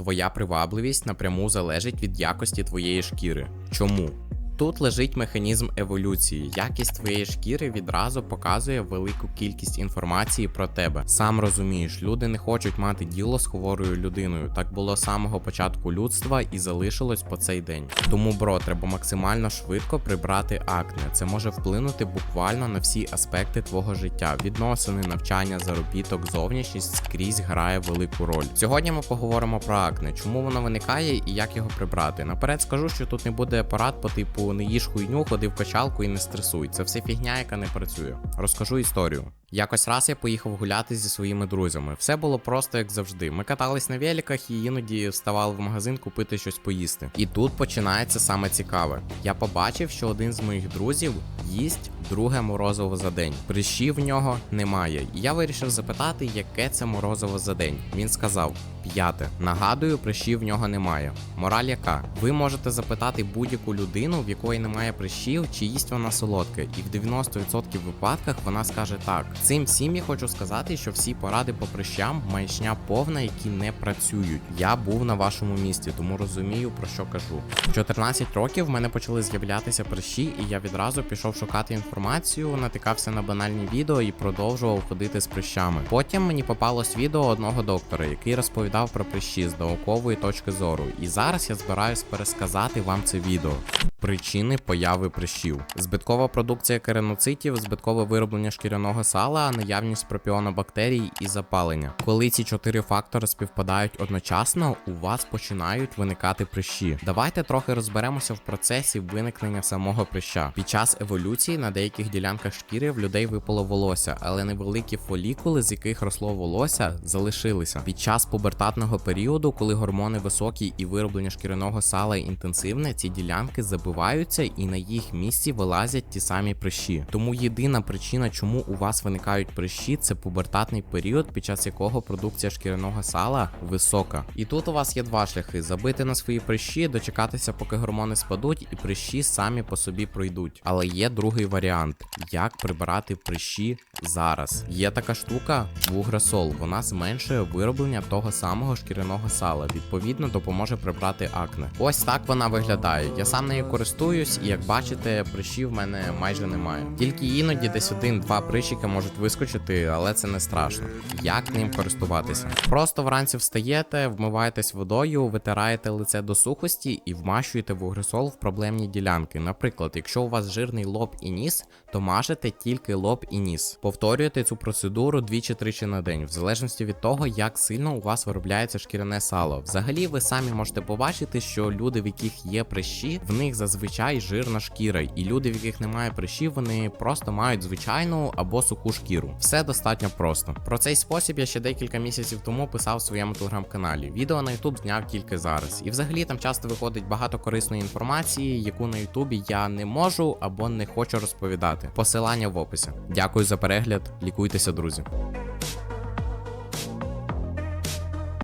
Твоя привабливість напряму залежить від якості твоєї шкіри. Чому? Тут лежить механізм еволюції. Якість твоєї шкіри відразу показує велику кількість інформації про тебе. Сам розумієш, люди не хочуть мати діло з хворою людиною. Так було з самого початку людства і залишилось по цей день. Тому, бро, треба максимально швидко прибрати акне. Це може вплинути буквально на всі аспекти твого життя. Відносини, навчання, заробіток, зовнішність скрізь грає велику роль. Сьогодні ми поговоримо про акне, чому воно виникає і як його прибрати. Наперед скажу, що тут не буде порад по типу не їж хуйню, ходи в качалку і не стресуй. Це все фігня, яка не працює. Розкажу історію. Якось раз я поїхав гуляти зі своїми друзями. Все було просто як завжди. Ми катались на великах і іноді вставали в магазин купити щось поїсти. І тут починається саме цікаве. Я побачив, що один з моїх друзів їсть друге морозиво за день. Прищів в нього немає. І я вирішив запитати, яке це морозиво за день. Він сказав: п'яте. Нагадую, прищів в нього немає. Мораль яка? Ви можете запитати будь-яку людину, в якої немає прищів, чи їсть вона солодке, і в 90% випадках вона скаже так. Цим всім я хочу сказати, що всі поради по прищам маячня повна, які не працюють. Я був на вашому місці, тому розумію про що кажу. В 14 років в мене почали з'являтися прищі, і я відразу пішов шукати інформацію, натикався на банальні відео і продовжував ходити з прищами. Потім мені попалось відео одного доктора, який розповідав про прищі з наукової точки зору. І зараз я збираюсь пересказати вам це відео. Причини появи прищів: збиткова продукція кереноцитів, збиткове вироблення шкіряного сала, наявність пропіонобактерій і запалення. Коли ці чотири фактори співпадають одночасно, у вас починають виникати прищі. Давайте трохи розберемося в процесі виникнення самого прища. Під час еволюції на деяких ділянках шкіри в людей випало волосся, але невеликі фолікули, з яких росло волосся, залишилися. Під час пубертатного періоду, коли гормони високі і вироблення шкіряного сала інтенсивне, ці ділянки забиваються і на їх місці вилазять ті самі прищі. Тому єдина причина, чому у вас виникають прищі, це пубертатний період, під час якого продукція шкіряного сала висока. І тут у вас є два шляхи: забити на свої прищі, дочекатися, поки гормони спадуть, і прищі самі по собі пройдуть. Але є другий варіант: як прибирати прищі зараз. Є така штука вуграсол. Вона зменшує вироблення того самого шкіряного сала. Відповідно, допоможе прибрати акне. Ось так вона виглядає. Я сам нею користуюсь, і як бачите, прищів в мене майже немає. Тільки іноді десь один-два прищики можуть вискочити, але це не страшно. Як ним користуватися? Просто вранці встаєте, вмиваєтесь водою, витираєте лице до сухості і вмащуєте вугресол в проблемні ділянки. Наприклад, якщо у вас жирний лоб і ніс, то мажете тільки лоб і ніс. Повторюєте цю процедуру двічі-тричі на день, в залежності від того, як сильно у вас виробляється шкіряне сало. Взагалі, ви самі можете побачити, що люди, в яких є прищі, в них зазвичай жирна шкіра, і люди, в яких немає прищів, вони просто мають звичайну або суху шкіру. Все достатньо просто. Про цей спосіб я ще декілька місяців тому писав в своєму телеграм-каналі. Відео на YouTube зняв тільки зараз. І взагалі там часто виходить багато корисної інформації, яку на Ютубі я не можу або не хочу розповідати. Посилання в описі. Дякую за перегляд, лікуйтеся, друзі.